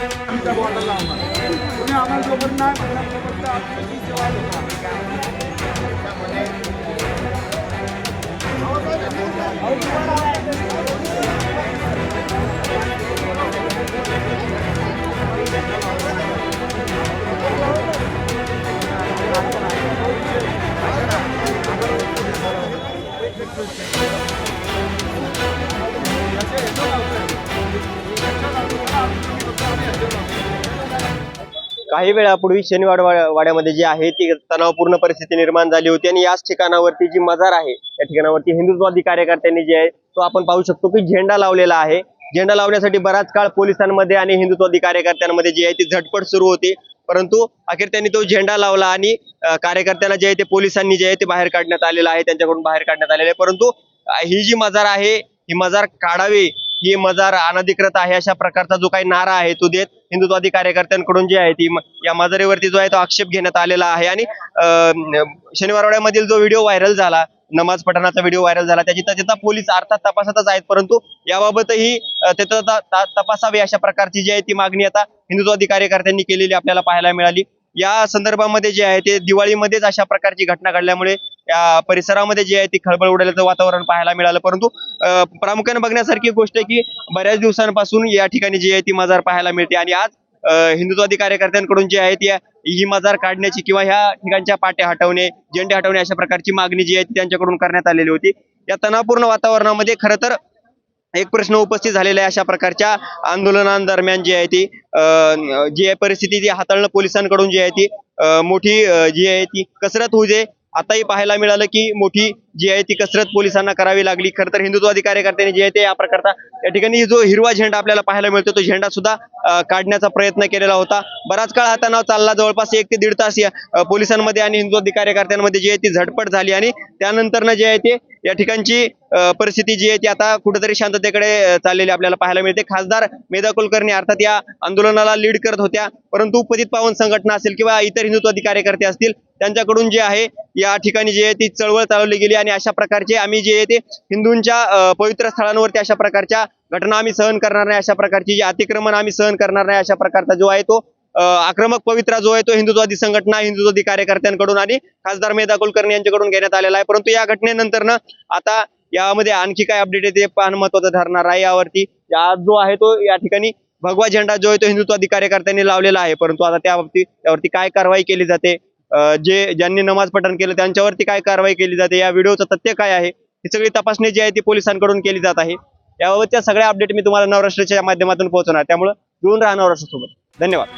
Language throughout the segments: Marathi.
आम्ही त्या बॉर्डरला आम्हाला तुम्ही आम्हाला जोपर्यंत नाही म्हणणार तोपर्यंत आमची ही सेवा देणार. काही वेळापूर्वी शनिवाड वाड्यामध्ये जी आहे ती तणावपूर्ण परिस्थिती निर्माण झाली होती आणि याच ठिकाणावरती जी मजार आहे त्या ठिकाणावरती हिंदुत्ववादी कार्यकर्त्यांनी जे आहे तो आपण पाहू शकतो की झेंडा लावलेला आहे. झेंडा लावण्यासाठी बराच काळ पोलिसांमध्ये आणि हिंदुत्ववादी कार्यकर्त्यांमध्ये जी आहे ती झटपट सुरू होती. परंतु अखेर त्यांनी तो झेंडा लावला आणि कार्यकर्त्यांना जे आहे ते पोलिसांनी जे आहे ते बाहेर काढण्यात आलेलं आहे त्यांच्याकडून बाहेर काढण्यात आलेलं आहे. परंतु ही जी मजार आहे ही मजार काढावी ही मजार अनधिकृत आहे अशा प्रकारचा जो काही नारा आहे तो देत हिंदुत्ववादी कार्यकर्त्यांकडून जे आहे ती या मजारीवरती जो आहे तो आक्षेप घेण्यात आलेला आहे. आणि शनिवारवाड्यामधील जो व्हिडिओ व्हायरल झाला नमाज पठणाचा व्हिडिओ व्हायरल झाला त्याची त्याचा पोलीस अर्थात तपासातच आहेत परंतु याबाबतही तिथं तपासावी तपासावे अशा प्रकारची जी आहे ती मागणी आता हिंदुत्ववादी कार्यकर्त्यांनी केलेली आपल्याला पाहायला मिळाली. या संदर्भामध्ये जे आहे ते दिवाळीमध्येच अशा प्रकारची घटना घडल्यामुळे या परिसरामध्ये जे आहे ती खळबळ उडाल्याचं वातावरण पाहायला मिळालं. परंतु अं, प्रामुख्याने बघण्यासारखी गोष्ट आहे की बऱ्याच दिवसांपासून या ठिकाणी जी आहे ती मजार पाहायला मिळते. आणि आज हिंदुत्वादी कार्यकर्त्यांकडून जी आहे ती ही मजार काढण्याची किंवा ह्या ठिकाणच्या पाट्या हटवणे झेंडे हटवणे अशा प्रकारची मागणी जी आहे ती त्यांच्याकडून करण्यात आलेली होती. या तणावपूर्ण वातावरणामध्ये खरं तर एक प्रश्न उपस्थित झालेला आहे अशा प्रकारच्या आंदोलनांदरम्यान जी आहे ती अं, जी आहे परिस्थिती जी हाताळणं पोलिसांकडून जी आहे ती मोठी जी आहे ती कसरत होऊ दे आताही पाहायला मिळालं की मोठी जी आहे ती कसरत पोलिसांना करावी लागली. खरं तर हिंदुत्वादी कार्यकर्त्यांनी जे आहे ते या प्रकारचा या ठिकाणी जो हिरवा झेंडा आपल्याला पाहायला मिळतो तो झेंडा सुद्धा काढण्याचा प्रयत्न केलेला होता. बराच काळ हा तणाव चालला. जवळपास एक ते दीड तास या पोलिसांमध्ये आणि हिंदुत्वादी कार्यकर्त्यांमध्ये जी आहे ती झटपट झाली आणि त्यानंतरनं जे आहे ते या ठिकाणची परिस्थिती जी आहे ती आता कुठेतरी शांततेकडे चाललेली आपल्याला पाहायला मिळते. खासदार मेधा कुलकर्णी अर्थात या आंदोलनाला लीड करत होत्या. परंतु पतित पावन संघटना असेल किंवा इतर हिंदुत्वादी कार्यकर्ते असतील त्यांच्याकडून जे आहे या ठिकाणी जे आहे ती चळवळ चालवली गेली. आणि अशा प्रकारचे आम्ही जे आहे ते हिंदूंच्या पवित्र स्थळांवरती अशा प्रकारच्या घटना आम्ही सहन करणार नाही अशा प्रकारची जे अतिक्रमण आम्ही सहन करणार नाही अशा प्रकारचा जो आहे तो आक्रमक पवित्रा जो आहे तो हिंदुत्वादी संघटना हिंदुत्वादी कार्यकर्त्यांकडून आणि खासदार मेधा कुलकर्णी यांच्याकडून घेण्यात आलेला आहे. परंतु या घटनेनंतर आता यामध्ये आणखी काय अपडेट आहे ते पाहणं महत्वाचं ठरणार आहे यावरती. आज जो आहे तो या ठिकाणी भगवा झेंडा जो आहे तो हिंदुत्वादी कार्यकर्त्यांनी लावलेला आहे. परंतु आता त्या बाबतीत त्यावरती काय कारवाई केली जाते? जे ज्यांनी नमाज पठण केलं त्यांच्यावरती काय कारवाई केली जाते? या व्हिडिओचं तथ्य काय आहे? ही सगळी तपासणी जी आहे ती पोलिसांकडून केली जात आहे. याबाबतच्या सगळ्या अपडेट मी तुम्हाला नवराष्ट्राच्या माध्यमातून पोहोचवणार. त्यामुळे जुळून राहा नवराष्ट्रासोबत. धन्यवाद.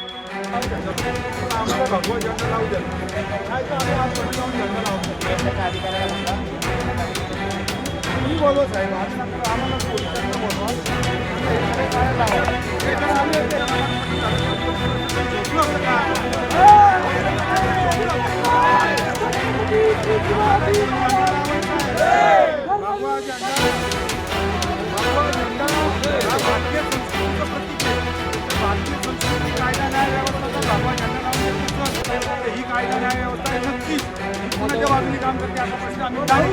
काम करते असा प्रश्न आम्ही नाही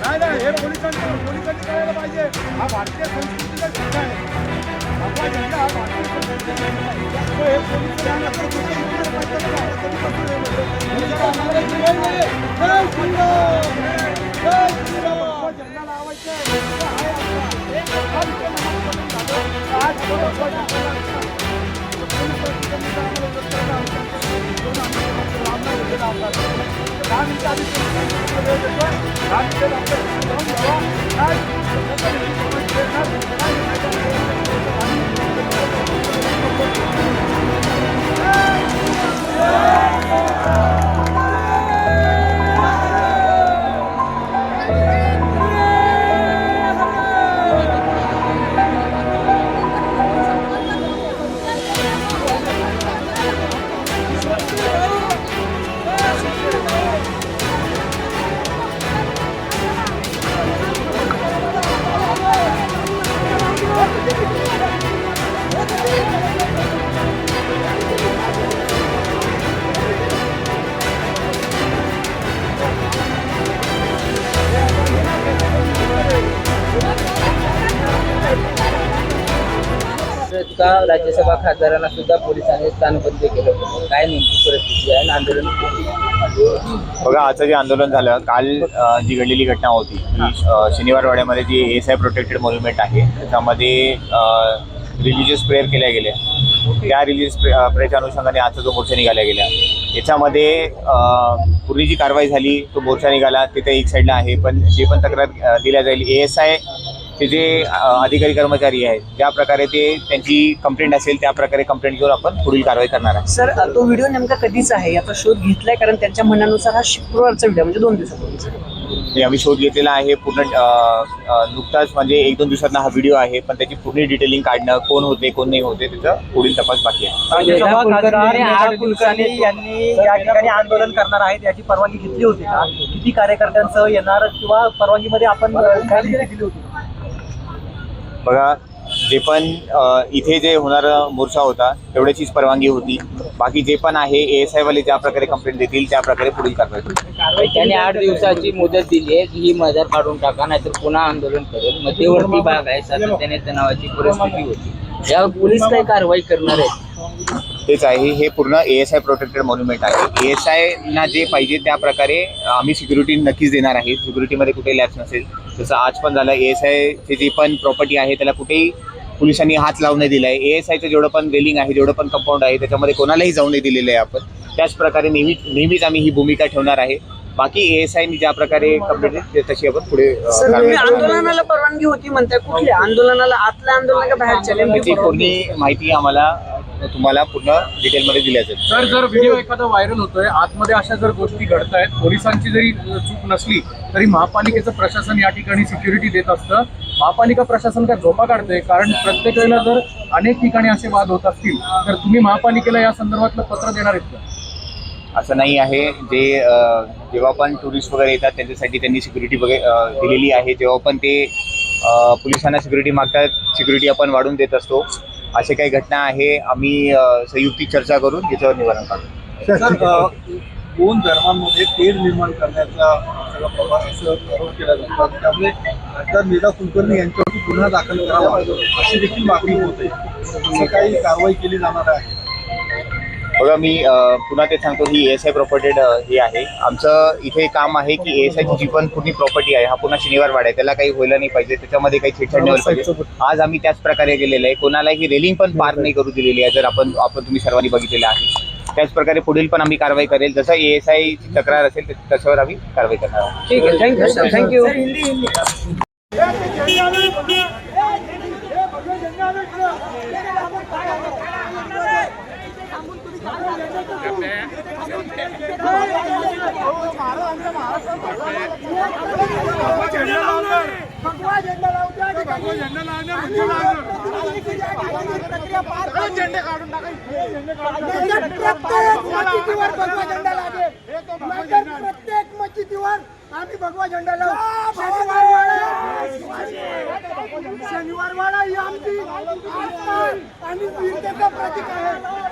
नाही नाही हे पोलिसांनी पोलिसांनी करायला पाहिजे. हा भारतीय संस्कृतीचा झेंडा आहे. भगवा झेंडा Yeah. का राज्यसभा खासदारांना सुद्धा पोलिसांनी स्थानबद्ध केलं होतं. काय नेमकी परिस्थिती आहे आंदोलन बघा आजचं जे आंदोलन झालं काल अ, जी घडलेली घटना होती की अ, शनिवारवाड्यामध्ये जी एस आय प्रोटेक्टेड मॉन्युमेंट आहे त्याच्यामध्ये रिलिजियस प्रेयर केल्या गेल्या. त्या रिलिजियस प्रेयरच्या अनुषंगाने आजचा जो मोर्चा निघाला गेला याच्यामध्ये अ, पूर्वी जी कारवाई झाली तो मोर्चा निघाला ते तर एक साईडला आहे पण जे पण तक्रार अ, दिल्या जाईल ए एस आय चे जे अधिकारी कर्मचारी आहेत ज्या प्रकारे ते त्यांची कंप्लेंट असेल त्या प्रकारे कंप्लेंट घेऊन आपण पुढील कारवाई करणार आहे. सर तो व्हिडिओ नेमका कधीचा आहे? याचा शोध घेतलाय कारण त्यांच्या म्हणण्यानुसार हा शुक्रवारचा व्हिडिओ म्हणजे दोन दिवसापूर्वीचा. आम्ही शोध घेतलेला आहे पूर्ण नुकताच म्हणजे एक दोन दिवसांना हा व्हिडिओ आहे पण त्याची पूर्ण डिटेलिंग काढणं कोण होते कोण नाही होते त्याचा पुढील तपास बाकी आहे. यांनी या ठिकाणी आंदोलन करणार आहेत याची परवानगी घेतली होती का? किती कार्यकर्त्यांसह येणार किंवा परवानगीमध्ये आपण काय दिली होती. बघा जे पण इथे जे होणारा मोर्चा होता तेवढ्याचीच परवानगी होती. बाकी जे पण आहे ए एस आयवाले ज्या प्रकारे कंप्लेंट देतील त्या प्रकारे पुढील कारवाई होईल त्यांनी आठ दिवसाची मुदत दिली आहे की ही मदत काढून टाका नाहीतर पुन्हा आंदोलन करेल. मध्यवर्ती भाग आहे सातत्याने तणावाची परिस्थिती होती. यावर पोलीस काय कारवाई करणार आहे तेच आहे हे पूर्ण A S I protected monument आहे. ए एस आयना जे पाहिजे त्या प्रकारे आम्ही सिक्युरिटी नक्कीच देणार आहे. सिक्युरिटीमध्ये कुठेही लॅब्स नसेल. जसं आज पण झालं ए एस आयची जी पण प्रॉपर्टी आहे त्याला कुठेही पोलिसांनी हात लावून नाही दिला आहे ए एस आयचं जेवढं पण रेलिंग आहे जेवढं पण कंपाऊंड आहे त्याच्यामध्ये कोणालाही जाऊ नाही दिलेलं आहे आपण. त्याच प्रकारे नेहमी नेहमीच आम्ही ही भूमिका ठेवणार आहे. बाकी ए एस आयनी ज्या प्रकारे कंप्लेंट तशी आपण पुढे अ, सर कारवाई तुम्ही करू. आंदोलनाला परवानगी होती म्हणताय कुठल्या आंदोलनाला आतल्या आंदोलन का बाहेरच्या त्याची? पूर्ण माहिती आम्हाला तुम्हाला पूर्ण डिटेलमध्ये दिल्या जाईल सर जर व्हिडिओ एखादा व्हायरल होतोय आतमध्ये अशा जर गोष्टी घडतायत पोलिसांची जरी चूक नसली तरी महापालिकेचं प्रशासन या ठिकाणी सिक्युरिटी देत असतं. महापालिका प्रशासन काय झोपा काढतंय? कारण प्रत्येक वेळेला जर अनेक ठिकाणी असे वाद होत असतील तर तुम्ही महापालिकेला या संदर्भातलं पत्र देणार आहेत का? असं नाही आहे. जे जेव्हा पण टुरिस्ट वगैरे येतात त्यांच्यासाठी त्यांनी सिक्युरिटी वगैरे दिलेली आहे. जेव्हा पण ते पोलिसांना सिक्युरिटी मागतात सिक्युरिटी आपण वाढवून देत असतो. असे काही घटना आहे. आम्ही अ, संयुक्तिक चर्चा करून याच्यावर निवारण काढू दोन धर्मांमध्ये तेढ निर्माण करण्याचा सगळा प्रभाव आरोप केला जातो. त्यामुळे खासदार कुलकर्णी यांच्यावरती गुन्हा दाखल करावा अशी देखील मागणी होते काही कारवाई केली जाणार आहे? बघा मी पुन्हा ते सांगतो ही एस आय प्रॉपर्टेड हे आहे. आमचं इथे काम आहे की एस आयची जी पण पूर्ण प्रॉपर्टी आहे हा पुन्हा शनिवार वाडा आहे. त्याला काही व्हायला नाही पाहिजे. त्याच्यामध्ये काही छेडछाड नाही व्हायला पाहिजे. आज आम्ही त्याच प्रकारे गेलेलं आहे. कोणालाही रेलिंग पण पार नाही करू दिलेली आहे. जर आपण आपण तुम्ही सर्वांनी बघितलेलं आहे. त्याच प्रकारे पुढील पण आम्ही कारवाई करेल. जसं ए एस आयची तक्रार असेल त्या- त्याच्यावर आम्ही कारवाई करणार आहोत. ठीक आहे. थँक्यू सर थँक्यू भगवा झेंडे काढून प्रत्येक भगवा झेंडा लागेल प्रत्येक आम्ही भगवा झेंडा लावू शनिवार वाडा ही आमची आणि वीरतेचं प्रतीक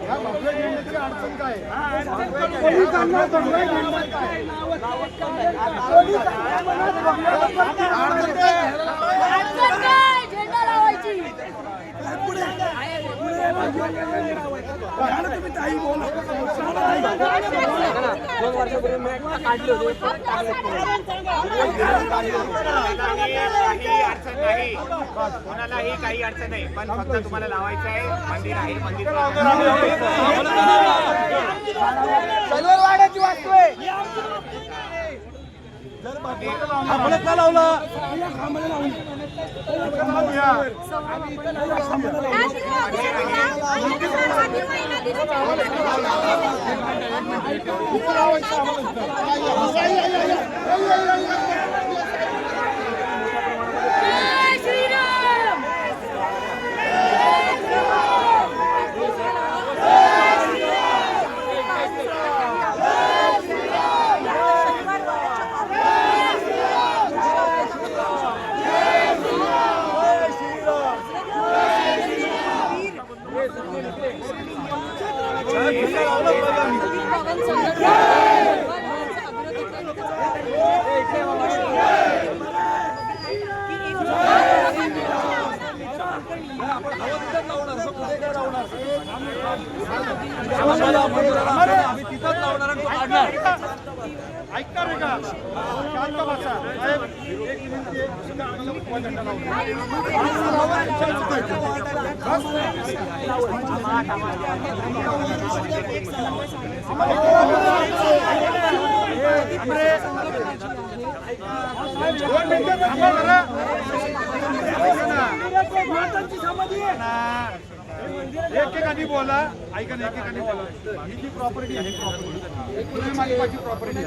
हा काय? झेंडा लावायची. झालं तुम्ही ताई बोला. दोन वर्षापूर्वी मॅट काढले होते कोणालाही काही अडचण नाही. पण फक्त तुम्हाला लावायचं आहे. मंदिर आहे मंदिर वाड्याची वास्तू आहे. आपण का लावला खांबाला लावून लावूया. ऐकणार आहे का शांत बसा साहेब एक मिनिट एक मिनिट आम्हाला उभा झेंडा लावू द्या. दोन मिनिटं थांबा जरा. ऐका ना. एकेकाने बोला ऐका ना एकेकाने बोला. ही जी प्रॉपर्टी आहे प्रॉपर्टी मालकाची प्रॉपर्टी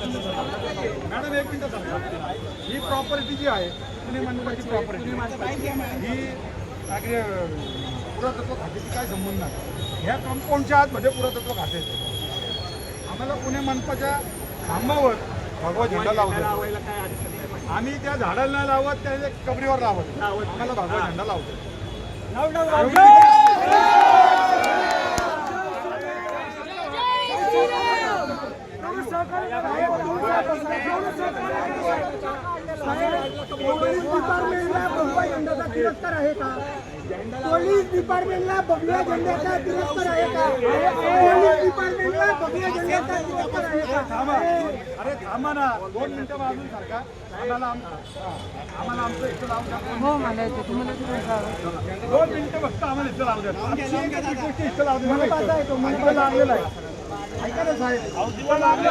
मॅडम एक मिनिट ही प्रॉपर्टी जी आहे पुणे मंडळाची प्रॉपर्टी ही पुरातत्व खात्याची काय संबंध नाही. ह्या कंपाऊंडच्या आतमध्ये पुरातत्व खाते. आम्हाला पुणे मनपाच्या खांबावर भगवा झेंडा लावतो आम्ही त्या झाडाला नाही लावत त्या कबरीवर लावत आम्हाला भगवा झेंडा लावतो पोलीस डिपार्टमेंटला भगवा झेंड्याचा तिरस्कार आहे का? पोलीस डिपार्टमेंटला भगव्या झेंड्याचा तिरस्कार आहे का? पोलीस डिपार्टमेंटला भगव्या झेंड्याचा तिरस्कार आहे का? थांबा. अरे थांबा ना. दोन मिनिटं बाजून सारखा. आम्हाला आम- हा, आम्हाला आमचं इथं लावून द्या. दोन मिनिटं फक्त आम्हाला इथं लावू द्या गोष्ट इथं लावू द्या. मला लागलेलं आहे. ऐका ना साहेब. इथं लागलं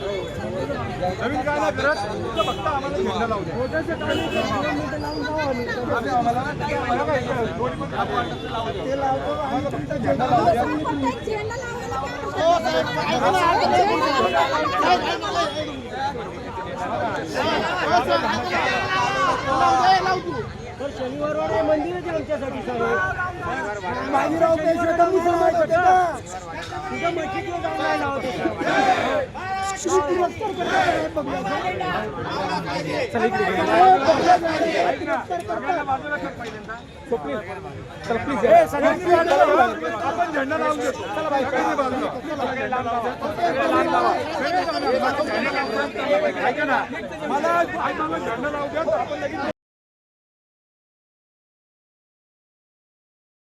नवीन काय नाही करत फक्त आम्हाला झेंडा लावू द्या. आम्ही आम्हाला आम्हाला काय दोन्ही पण काम वाटतं. लावू द्या. आम्हाला फक्त झेंडा लावू द्या शनिवार मंदिरच आमच्यासाठी बाजीराव पेशवे तर मुसलमान होते का तुझ्या मस्जिदला जाऊन नाही लावत होते. आपण झेंडा लावून देतो ऐका ना मला झेंडा लावू द्या आपण लगेच